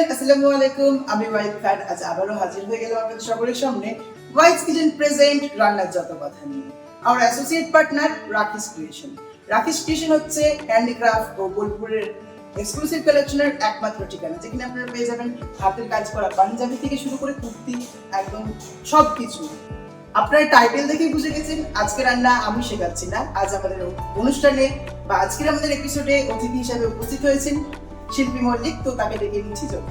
আসসালামু আলাইকুম আমি আজ আবারও হাজির হয়ে গেলাম আপনাদের সকলের সামনে। কিচেন প্রেজেন্ট রান্নার যত কথা নিয়ে। আমার associate partner Rakis creation Rakis creation হচ্ছে হ্যান্ডিক্রাফট ও বোলপুরের এক্সক্লুসিভ কালেকশনের একমাত্র ঠিকানা, যেখানে আপনারা পেয়ে যাবেন হাতের কাজ করা পাঞ্জাবি থেকে শুরু করে কুর্তি, একদম সব কিছু আপনার টাইটেল দেখেই বুঝে গেছেন, আজকে রান্না আমি শেখাচ্ছি না। আজ আমাদের অনুষ্ঠানে বা আজকের আমাদের এপিসোডে অতিথি হিসাবে উপস্থিত হয়েছেন শিল্পী মল্লিক তো তাকে ডেকে নিচ্ছি চলো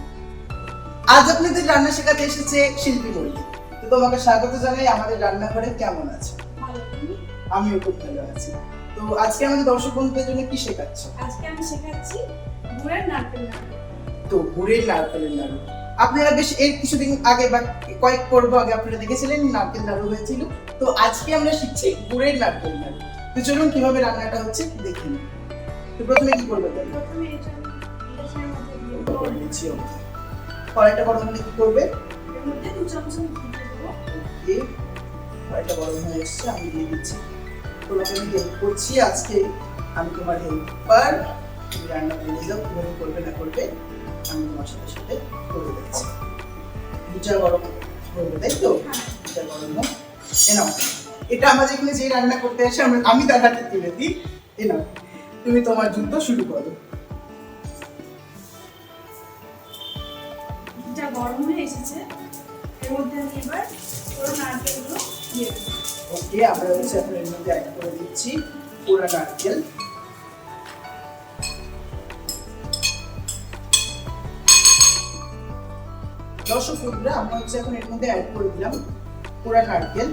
আজ আপনাদের রান্না শেখাতে এসেছে শিল্পী মল্লিক। তো তোমাকে স্বাগত জানাই আমাদের রান্নাঘরে কেমন আছে? আমিও খুব ভালো আছি। তো আজকে আমাদের দর্শক বন্ধুদের জন্য কি শেখাচ্ছ? আজকে আমি শেখাচ্ছি গুড়ের নারকেল নাড়ু। তো গুড়ের নারকেলের নাড়ু। আপনারা বেশ এর কিছুদিন আগে বা কয়েক পর্ব আগে আপনারা দেখেছিলেন নারকেল নাড়ু হয়েছিল। তো আজকে আমরা শিখছি গুড়ের নারকেল নাড়ু। তো চলুন কীভাবে রান্নাটা হচ্ছে দেখে নিই। তো প্রথমে কি করবে? প্রথমে করে আমি। কড়াইটা গরম হলে কি করবে? এর মধ্যে দু চামচ ঘি দেবো ওকে কড়াইটা গরম হয়ে এসছে আমি দিয়ে দিচ্ছি। তোমাকে আমি হেল্প করছি আজকে। আমি তোমার হেল্পার তুমি রান্না করে নিয়ে যাও কীভাবে করবে না করবে আমি তোমার সাথে সাথে করে দিচ্ছি। দুটা গরম করবে তাই তো? হ্যাঁ। দুটা গরম হোক এ নাও। এটা আমাদের এখানে যে রান্না করতে আসে আমরা আমি তার হাতে তুলে দিই। এ নাও তুমি তোমার যুদ্ধ শুরু করো। ঘিটা গরম হয়ে এসেছে এর মধ্যে আমি এবার পুরো নারকেলগুলো দিয়ে দেবো। ওকে আমরা হচ্ছে এর মধ্যে অ্যাড করে দিচ্ছি পুরা নারকেল। দর্শক বন্ধুরা আমরা হচ্ছে এখন এর মধ্যে অ্যাড করে দিলাম পুরা নারকেল।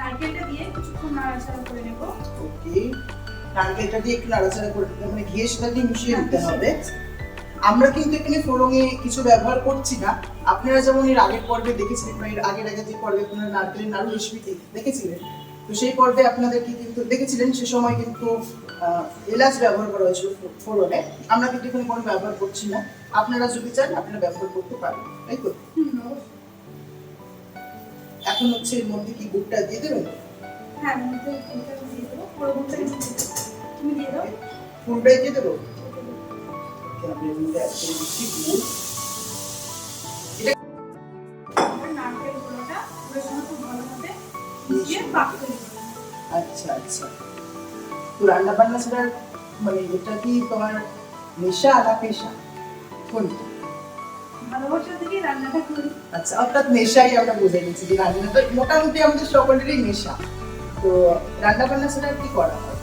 নারকেলটা দিয়ে কিছুক্ষণ নাড়াচাড়া করে নেব। ওকে নারকেলটা দিয়ে একটু নাড়াচাড়া করে দিতে মানে ঘিয়ের সাথে দিয়ে মিশিয়ে দিতে হবে। আমরা কিন্তু এখানে ফোড়ঙে কিছু ব্যবহার করছি না। আপনারা যেমন এর আগের পর্বে দেখেছিলেন বা এর আগের আগে যে পর্বে আপনারা নারকেলের নাড়ু রেসিপি দেখেছিলেন তো সেই পর্বে আপনাদেরকে কিন্তু দেখেছিলেন সে সময় কিন্তু এলাচ ব্যবহার করা হয়েছিল ফো- ফোড়নে আমরা কিন্তু এখানে কোনো ব্যবহার করছি না। আপনারা যদি চান আপনারা ব্যবহার করতে পারেন তাই তো? এখন হচ্ছে এর মধ্যে কি গুড়টা দিয়ে দেবেন? হ্যাঁ দিয়ে দেবো। পুরো গুড়টা দিয়ে দেবো। তুমি দিয়ে দাও। ফুলটাই দিয়ে দেবো? অ্যাড করে দিচ্ছি গুড় আচ্ছা আচ্ছা। তো রান্না বান্না ছাড়া মানে এটা কি তোমার নেশা না পেশা? কোনটা? আচ্ছা নেশাই আমরা নিচ্ছি মোটামুটি আমাদের সকলেরই নেশা। তো রান্না বান্না সেটা কি করা হয়?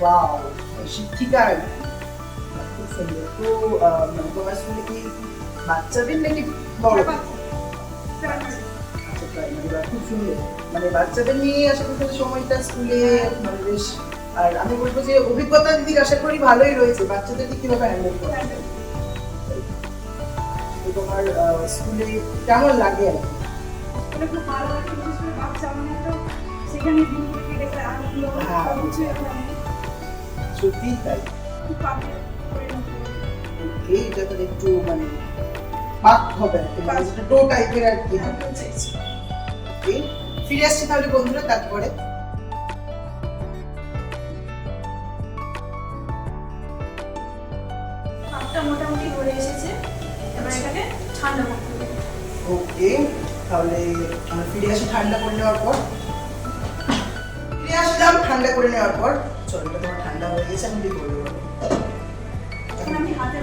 ওয়াও শিক্ষিকা আর কি। খুব সুন্দর তো মানে তোমার স্কুলে কি বাচ্চাদের নাকি বড় খুব সুন্দর মানে বাচ্চাদের নিয়ে আশা করি সময়টা স্কুলে মানে বেশ আর আমি বলব যে অভিজ্ঞতার দিক আশা করি ভালোই রয়েছে। বাচ্চাদেরকে কীভাবে হ্যান্ডেল করা তোমার স্কুলে কেমন লাগে? আর কি? স্কুলে খুব ভালো লাগে। বিশেষ করে বাচ্চা মানে তো সেখানে দিন গেছে আনন্দ হ্যাঁ। সত্যিই তাই। এই একটু মানে পাক হবে ডো টাইপের আর কি ফিরে আসছি তাহলে বন্ধুরা তারপরে। মোটামুটি এসেছে এবার এটাকে ঠান্ডা করতে হবে ওকে তাহলে আমরা ফিরে আসি ঠান্ডা করে নেওয়ার পর। ফিরে আসলাম ঠান্ডা করে নেওয়ার পর। চলো এটা তোমার ঠান্ডা হয়ে গেছে আমি দিয়ে করে দেবো এখন আমি হাতের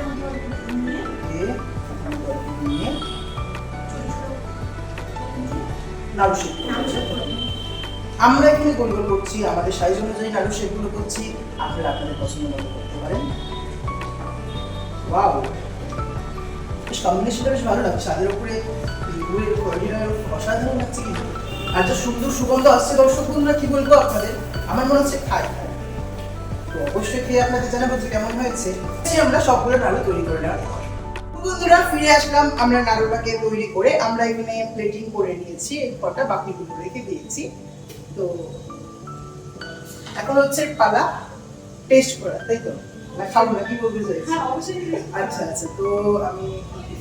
নিয়ে নাড়ু। আমরা এখানে গোল গোল করছি আমাদের সাইজ অনুযায়ী নাড়ু শেকগুলো করছি আপনারা আপনাদের পছন্দ মতো করতে পারেন। ওয়াও! বেশ কম্বিনেশনটা বেশ ভালো লাগছে স্বাদের উপরে গুড়ের কোয়ালিটিটা অসাধারণ লাগছে কিন্তু। আর যা সুন্দর সুগন্ধ আসছে দর্শক বন্ধুরা কি বলব আপনাদের? আমার মনে হচ্ছে খাই। তো অবশ্যই খেয়ে আপনাদের জানাব যে কেমন হয়েছে। আমরা সবগুলো নাড়ু তৈরি করে নেওয়ার বন্ধুরা ফিরে আসলাম। আমরা নাড়ুটাকে তৈরি করে আমরা এখানে প্লেটিং করে নিয়েছি এরপরটা বাকিগুলো রেখে দিয়েছি। তো এখন হচ্ছে পালা টেস্ট করা তাই তো? না খাব না কি বলতে চাইছি? হ্যাঁ অবশ্যই আচ্ছা আচ্ছা। তো আমি কি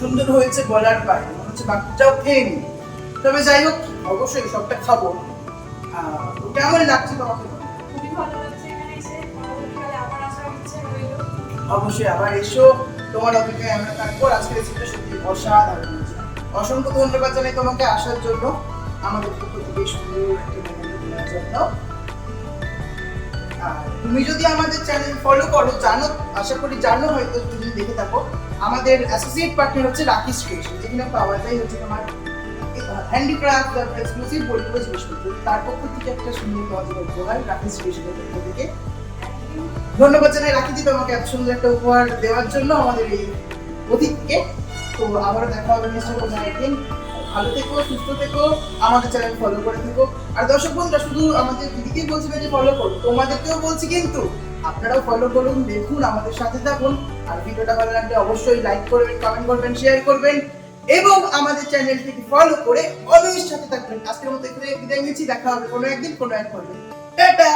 সুন্দর হয়েছে বলার বাইরে মনে হচ্ছে বাকিটাও খেয়ে নি তবে যাই হোক অবশ্যই সবটা খাব। কেমন লাগছে তোমাকে। অবশ্যই আবার এসো। তোমার অপেক্ষায় আমরা থাকব। আজকের রেসিপিটা সত্যি অসাধারণ অসংখ্য ধন্যবাদ জানাই তোমাকে আসার জন্য। আমাদের পক্ষ থেকে সুন্দর একটি দেওয়ার জন্য। তুমি যদি আমাদের চ্যানেল ফলো করো জানো আশা করি জানো হয়তো তুমি দেখে থাকো। আমাদের অ্যাসোসিয়েট পার্টনার হচ্ছে রাকিস ক্রিয়েশন যেখানে পাওয়া যায় হচ্ছে তোমার হ্যান্ডিক্রাফট এক্সক্লুসিভ জিনিসপত্র। তার পক্ষ থেকে একটা সুন্দর পক্ষ থেকে। ধন্যবাদ জানাই এত সুন্দর একটা উপহার দেওয়ার জন্য আমাদের এই অতিথিকে। তো আবারও দেখা হবে কোনো একদিন। ভালো থেকো, সুস্থ থেকো, আমাদের চ্যানেল ফলো করে থেকো। আর দর্শক বন্ধুরা, শুধু আমাদের দিদিকেই বলছি যে ফলো করো, তোমাদেরকেও বলছি কিন্তু আপনারাও ফলো করুন, দেখুন, আমাদের সাথে থাকুন। আর ভিডিওটা ভালো লাগলে অবশ্যই লাইক করবেন কমেন্ট করবেন শেয়ার করবেন। এবং আমাদের চ্যানেলটিকে ফলো করে অলওয়েজ সাথে থাকবেন। আজকের মতো এখানে বিদায় নিচ্ছি, দেখা হবে কোনো একদিন, কোনো এক করবেন টাটা!